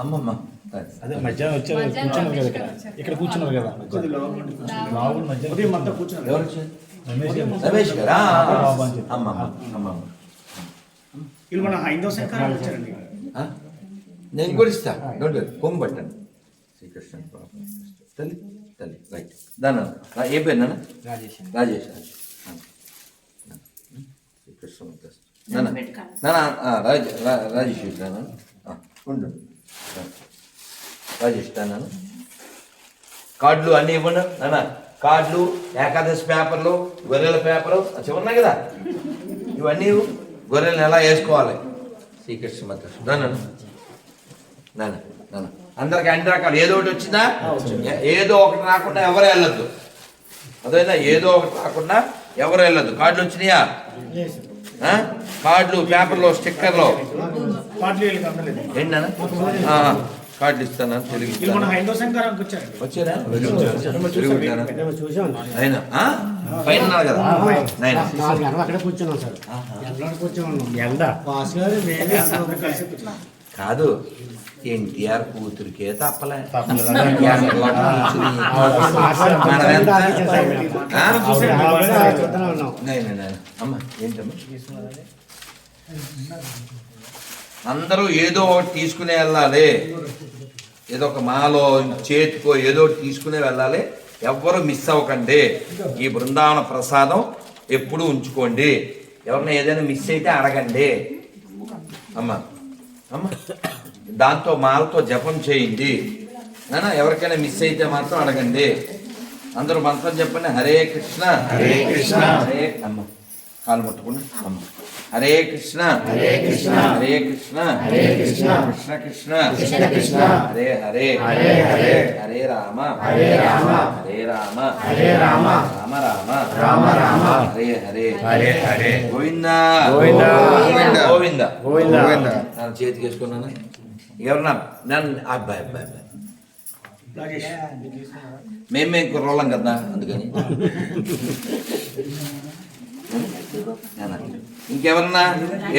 అమ్మమ్మ. అదే మధ్యాహ్నం వచ్చారు కూర్చున్నారు కదా ఇక్కడ? ఇక్కడ కూర్చున్నారు కదా? రాహుల్ మధ్యాహ్నం అంతా కూర్చున్నారు ఎవరు వచ్చారు? రమేష్ గారు. అమ్మమ్మ అమ్మమ్మ. వీళ్ళు మన హైందవ శంకరాలు వచ్చారండి? నేను కూడా ఇస్తా. డోంట్ వరీ కొంగు పట్టండి. శ్రీకృష్ణ తల్లి తల్లి. రైట్ దాని ఏ పేరు నాన్న? రాజేష్ రాజేష్ రాజేష్. శ్రీకృష్ణ నాన్న రాజేష్ నాన్న. ఉండు. రాజేష్ నాన్న కార్డులు అన్నీ ఇవ్వండి నాన్న. కార్డులు ఏకాదశి పేపర్లు గొర్రెల పేపరు అవి ఉన్నాయి కదా? ఇవన్నీ గొర్రెలను ఎలా వేసుకోవాలి? శ్రీకృష్ణ మత నాన్న నాన్న నాన్న అందరికి అన్ని రకాలు. ఏదో ఒకటి వచ్చిందా? ఏదో ఒకటి రాకుండా ఎవరు వెళ్ళొద్దు. అదైనా ఏదో ఒకటి రాకుండా ఎవరు వెళ్ళొద్దు. కార్డులు వచ్చినాయా? కార్డులు పేపర్లు స్టిక్కర్లు. ఏంటన్నా? కార్డులు ఇస్తాను? తెలుగు వచ్చారా? పైన కాదు. ఎన్టీఆర్ కూతురికే తప్పలే అందరూ ఏదో ఒకటి తీసుకునే వెళ్ళాలి ఏదో ఒక మాలో చేతికో ఏదో ఒకటి తీసుకునే వెళ్ళాలి ఎవ్వరు మిస్ అవ్వకండి ఈ బృందావన ప్రసాదం ఎప్పుడూ ఉంచుకోండి ఎవరిని ఏదైనా మిస్ అయితే అడగండి అమ్మ అమ్మ దాంతో మాలతో జపం చేయండి. నాన్న ఎవరికైనా మిస్ అయితే మాత్రం అడగండి. అందరూ మంత్రం చెప్పండి హరే కృష్ణ. హరే కృష్ణ. హరే అమ్మ. కాలు ముట్టుకుని అమ్మ. హరే కృష్ణ. హరే కృష్ణ. హరే కృష్ణ. హరే కృష్ణ. కృష్ణ కృష్ణ. కృష్ణ కృష్ణ. హరే హరే. హరే హరే. హరే రామ. హరే రామ. హరే రామ. హరే రామ. రామ రామ. రామ రామ. హరే హరే. హరే హరే. గోవింద. గోవింద. గోవింద. గోవింద. నన్ను చేతికి వేసుకున్నాను ఎవరన్నా నన్ను అబ్బాయి అబ్బాయి అబ్బాయి మేము మేము కుర్రోళ్ళం కదా అందుకని. ఇంకెవరన్నా?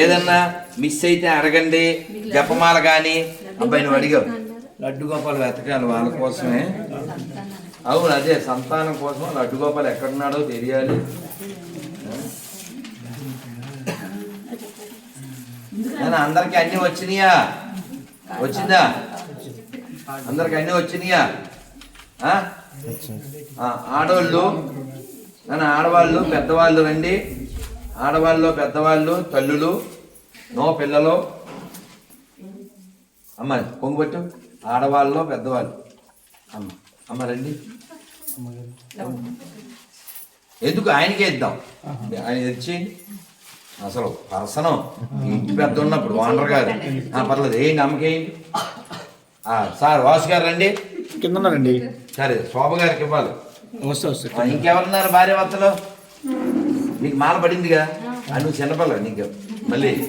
ఏదన్నా మిస్ అయితే అడగండి. జపమాల కానీ అబ్బాయి నువ్వు అడిగావు. లడ్డు గోపాలు వెతకాలి వాళ్ళ కోసమే. అవును అదే సంతానం కోసం లడ్డు గోపాలు ఎక్కడున్నాడో తెలియాలి. నేను అందరికి అన్ని వచ్చినాయా? వచ్చిందా? అందరికి అన్ని వచ్చినాయా? ఆడవాళ్ళు నన్ను ఆడవాళ్ళు పెద్దవాళ్ళు రండి. ఆడవాళ్ళు పెద్దవాళ్ళు తల్లులు నో పిల్లలు. అమ్మ పొంగుపట్టు ఆడవాళ్ళు పెద్దవాళ్ళు. అమ్మ అమ్మ రండి. ఎందుకు? ఆయనకే ఇద్దాం. ఆయన తెచ్చి అసలు పర్సనం ఇంటి పెద్ద ఉన్నప్పుడు ఓనర్ గారు. ఆ, పర్లేదు ఏంటి? అమ్మకేయండి సార్ వాసు గారు రండి. కింద ఉన్నారండి. సరే శోభ గారికి ఇవ్వాలి. వస్తా వస్తా. ఇంకెవరున్నారు భార్య భర్తలు? నీకు మాల పడిందిగా? ఆ, నువ్వు చిన్నపిల్ల నీకు. మళ్ళీ.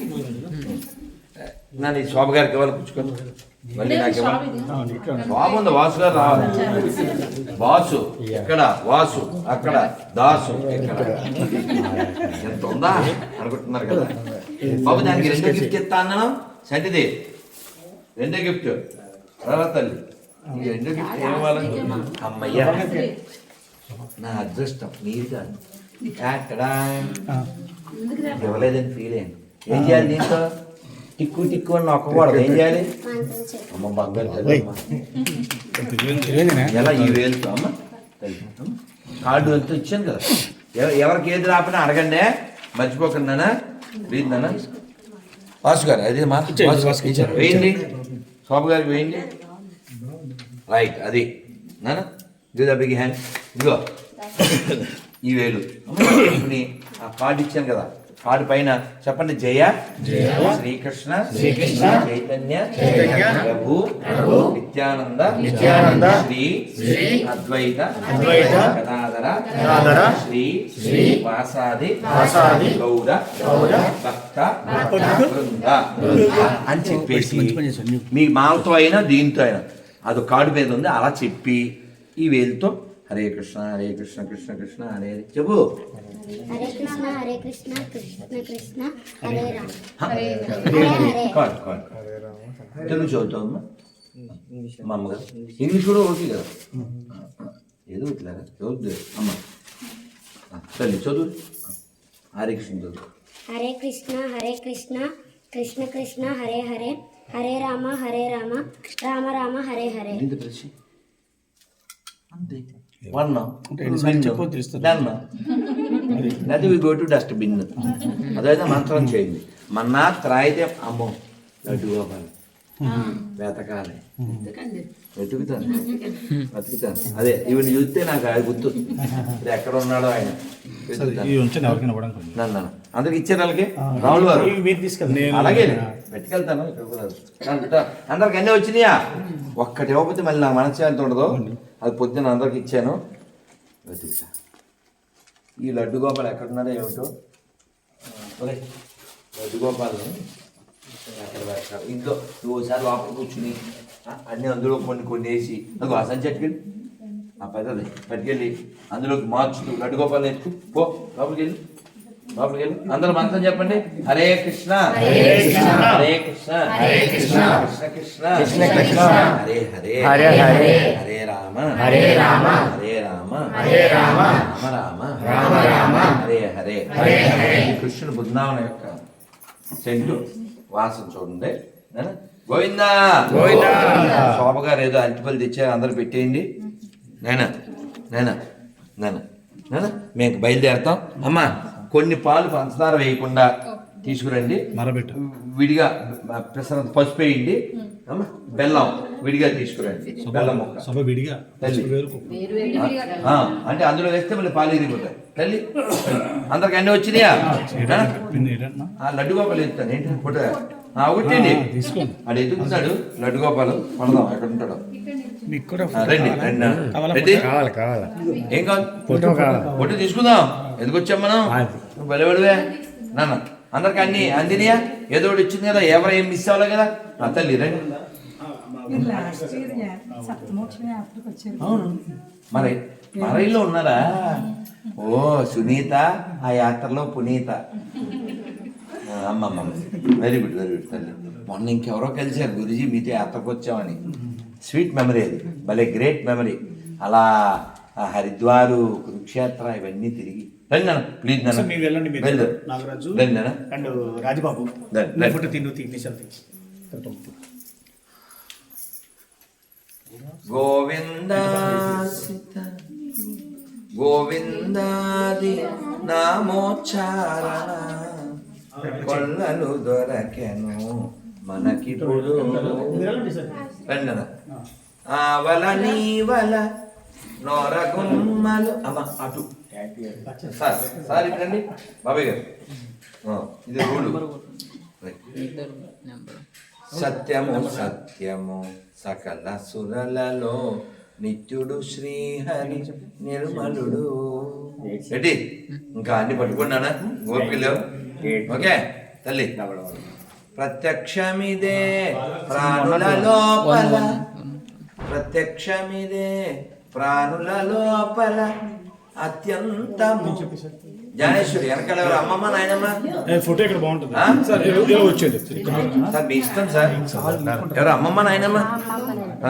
నా నీ శోభ గారికి ఇవ్వాలి పుచ్చుకొని ఉంది. వాసు గారు రావాలి. వాసు ఎక్కడ? వాసు అక్కడ. దాసు ఎంత ఉందా? అనుకుంటున్నారు కదా. బాబు దానికి రెండో గిఫ్ట్ ఇస్తా అన్నాను? సంటిది రెండో గిఫ్ట్ రారా తల్లి రెండో గిఫ్ట్ ఏం ఇవ్వాలి అమ్మయ్యా. నా అదృష్టం నీది? కాదు ఎక్కడ ఇవ్వలేదని ఫీల్ అయ్యాను ఏం చేయాలి దీంతో టిక్కు టిక్కు అని నొక్కకూడదు. ఏం చేయాలి? అమ్మ బంగారు. ఎలా ఈ వేలుతో అమ్మ. కార్డు వెళ్తూ ఇచ్చాను కదా. ఎవ- ఎవరికి ఏది రాపినా అడగండి. మర్చిపోకండి నాన్న వాసు గారు అది మా. వేయండి. శోభ గారికి వేయండి. రైట్ అది. నాన్న గివ్ ద బిగ్ హ్యాండ్ ఇదిగో. ఈ వేలు. ఆ కార్డు ఇచ్చాను కదా. కార్డు పైన చెప్పండి జయ శ్రీకృష్ణ శ్రీకృష్ణ చైతన్య చైతన్య ప్రభు ప్రభు నిత్యానంద నిత్యానంద శ్రీ శ్రీ అద్వైత అద్వైత గదాధర గదాధర శ్రీ శ్రీ వాసాది వాసాది గౌర గౌర భక్త బృంద అని చెప్పేసి మీ మాలతో అయినా దీంతో అయినా అది కార్డు మీద ఉంది అలా చెప్పి ఈ వేలుతో హరే కృష్ణ హరే కృష్ణ కృష్ణ కృష్ణ హరే హరే చెప్పు హరే కృష్ణ హరే కృష్ణ కృష్ణ కృష్ణ హరే రామ హ. హరే హరే కార్డు కార్డు తెలుగు చదువుతావమ్మా మా అమ్మగారు ఇంగ్లీష్ కూడా ఓకే కదా ఏదో ఇట్లాగా చదువుతుంది అమ్మ ఆ, తల్లి చదువు హరే కృష్ణ చదువు హరే కృష్ణ హరే కృష్ణ కృష్ణ కృష్ణ హరే హరే హరే రామ హరే రామ రామ రామ హరే హరే ఇంత ప్రశ్న అంతే వన్ అంటే ఎన్నిసార్లు చెప్పో తెలుస్తుంది. అది వి గో టు డస్ట్బిన్ అదైతే మంత్రం చేయండి మన్నా త్రాయితే అమ్మో. లడ్డు వెతకాలి. వెతుకుతాను. వెతుకుతాను. అదే ఇవన్నీ చూస్తే నాకు అది గుర్తు. ఇప్పుడు ఎక్కడ ఉన్నాడో ఆయన. నన్ను అందరికి ఇచ్చారు వాళ్ళకి? రావులు వారు ఇవి మీరు తీసుకెళ్ళండి. అలాగే పెట్టుకెళ్తాను. అందరికి అన్నీ వచ్చినాయా? ఒక్కటి ఇవ్వకపోతే మళ్ళీ నాకు మనసు ఎంత ఉండదు అది పొద్దున్న అందరికి ఇచ్చాను. వెతుకుతా ఈ లడ్డు గోపాలు ఎక్కడున్నారో ఏమిటో? లడ్డు గోపాలని ఎక్కడ పెట్టాలి ఇంట్లో నువ్వు ఒకసారి లోపల కూర్చుని అన్నీ అందులో కొన్ని కొన్ని వేసి నాకు అసలు చెట్టుకెళ్ళి ఆ పెద్దది పట్టుకెళ్ళి అందులోకి మార్చుతూ లడ్డు గోపాలను ఎత్తు పో లోపలికి వెళ్ళి. లోపలికి వెళ్ళి. అందరూ మంత్రం చెప్పండి. హరే కృష్ణ. హరే కృష్ణ. హరే కృష్ణ. కృష్ణ కృష్ణ. కృష్ణ కృష్ణ. హరే హరే. హరే హరే. రామ. హరే రామ. హరే రామ. హరే రామ. రామ రామ. రామ రామ. హరే హరే. హరే హరే. కృష్ణుడు బృందావనం యొక్క సెంటు వాసన చూడండి? గోవిందా. గోవిందా. శోభ గారు ఏదో అరటిపల్లి తెచ్చారు అందరు పెట్టేయండి. నేనా నేనా నేనా నేనా మేము బయలుదేరతాం. అమ్మా కొన్ని పాలు పంచదార వేయకుండా తీసుకురండి. మరబెట్టు. విడిగా పెసర పసుపు వేయండి. బెల్లం విడిగా తీసుకురండి. బెల్లం సభ విడిగా తల్లి. అంటే అందులో వేస్తే మళ్ళీ పాలు ఇరిగిపోతాయి. తల్లి అందరికి అన్నీ వచ్చినాయా? లడ్డు గోపాలు ఎత్తాను ఏంటి? ఫోటో? ఆ, ఒకటండి. తీసుకోండి. ఆడు ఎదుగుతున్నాడు లడ్డు గోపాలు పడదాం ఎక్కడ ఉంటాడు. మీకు కూడా ఆ, రండి రండి. కావాలా? కావాలి ఏం కావాలి? ఫోటో కావాలి. ఫోటో తీసుకుందాం. ఎందుకు వచ్చాం మనం? బలవడివే నాన్న అందరికి అన్ని అందినయా? ఏదో వచ్చింది కదా ఎవరు ఏం మిస్ అవ్వాలి కదా? నా తల్లి రండి. వచ్చారు. మరి మరైలో ఉన్నారా? ఓ సునీత ఆ యాత్రలో పునీత. అమ్మమ్మ వెరీ గుడ్ వెరీ గుడ్ తల్లి. మొన్న ఇంకెవరో కలిశారు గురుజీ మీతో యాత్రకు వచ్చామని. స్వీట్ మెమరీ అది. భలే గ్రేట్ మెమరీ అలా హరిద్వారు కురుక్షేత్ర ఇవన్నీ తిరిగి రండి నాన్న ప్లీజ్ నాన్న. మీరు వెళ్ళండి మీరు వెళ్ళు. నాగరాజు రండి నాన్న. అండ్ రాజబాబు. రండి, రండి. ఫోటో గోవింద గోవిందాది నామోచ్చారణ కొల్లలు దొరకెను మనకిప్పుడు. రండన ఆవల నీవల నోరగుమ్మలు. అమ్మ అటు. సార్ సార్ ఇక్కడండి. బాబాయ్ గారు. ఇది రూలు. సత్యము సత్యము సకల సురలలో నిత్యుడు శ్రీహరి నిర్మలుడు. రెడ్డి ఇంకా అన్ని పట్టుకున్నానా? ఓపికలు ఓకే తల్లి. ప్రత్యక్షమిదే ప్రాణుల లోపల. ప్రత్యక్షమిదే ప్రాణుల లోపల అత్యంతము జ్ఞానేశ్వరి వెనకాల ఎవరు? అమ్మమ్మ నాయనమ్మ? ఫోటో ఇక్కడ బాగుంటుంది. వచ్చేది. సార్ మీ ఇష్టం సార్. ఎవరు? అమ్మమ్మ నాయనమ్మ?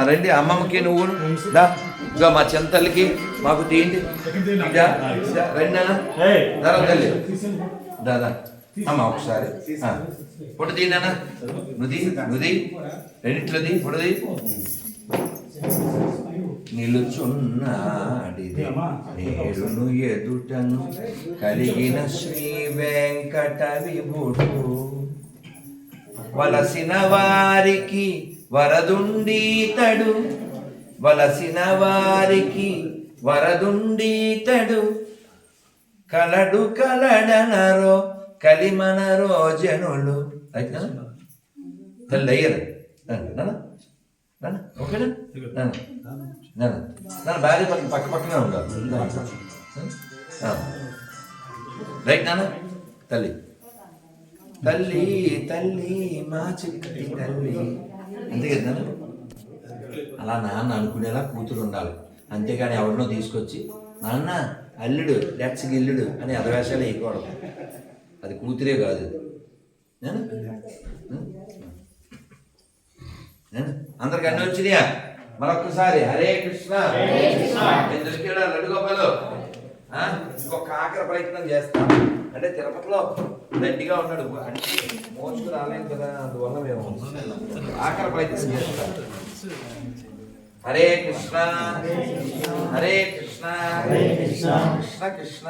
రండి అమ్మమ్మకి నువ్వు. దా ఇదిగో మా చెంతలకి మాకు తీయండి? రండి నాన్న. దా, తల్లి. దాదా అమ్మ ఒకసారి. ఫోటో తీ నాన్న. నుది నుది రెండిట్లోది ఫోటోది నిలుచున్నాడిదేను ఎదుటను కలిగిన శ్రీ వెంకట విభుడు. వలసిన వారికి వరదుండీతడు. వలసిన వారికి వరదుండీతడు. కలడు కలడనరో కలిమనరో జనులు. అయితే తల్లి అయ్యారు ఓకేనా నాన్న. భార్య పక్కన పక్క పక్కనే ఉండాలి. రైట్ నాన్న తల్లి తల్లి తల్లి మా చిక్కటి తల్లి. అంతే కదా? అలా నాన్న అనుకునేలా కూతురు ఉండాలి. అంతేగాని ఎవరినో తీసుకొచ్చి నాన్న అల్లుడు లెట్స్ గిల్లుడు అని అధవేశాలు వేయకూడదు. అది కూతురే కాదు. నాన్న? అందరికి అన్ని వచ్చినాయా? మరొకసారి హరే కృష్ణ. నేను దృష్టిలో లడ్డు గోపాలు. ఆ? ఇంకొక ఆఖరి ప్రయత్నం చేస్తాం. అంటే తిరుపతిలో దండిగా ఉన్నాడు. అంటే మోసుకు రాలేదు కదా అందువల్ల మేము ఆఖరి ప్రయత్నం చేస్తాం. హరే కృష్ణ. హరే కృష్ణ. కృష్ణ. కృష్ణ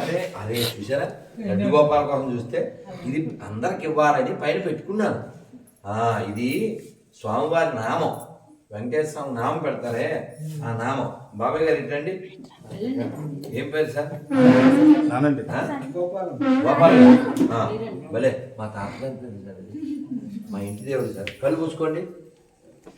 హరే హరే చూసారా లడ్డు గోపాల కోసం చూస్తే ఇది అందరికి ఇవ్వాలని పైన పెట్టుకున్నాను. ఇది స్వామివారి నామం. వెంకటేశ్వర స్వామి నామం పెడతారే ఆ నామం. బాబాయ్ గారు ఇటండి. ఏం పేరు సార్? గోపాల్. భలే. మా ఇది. మా ఇంటి దేవుడు సార్. కళ్ళు మూసుకోండి.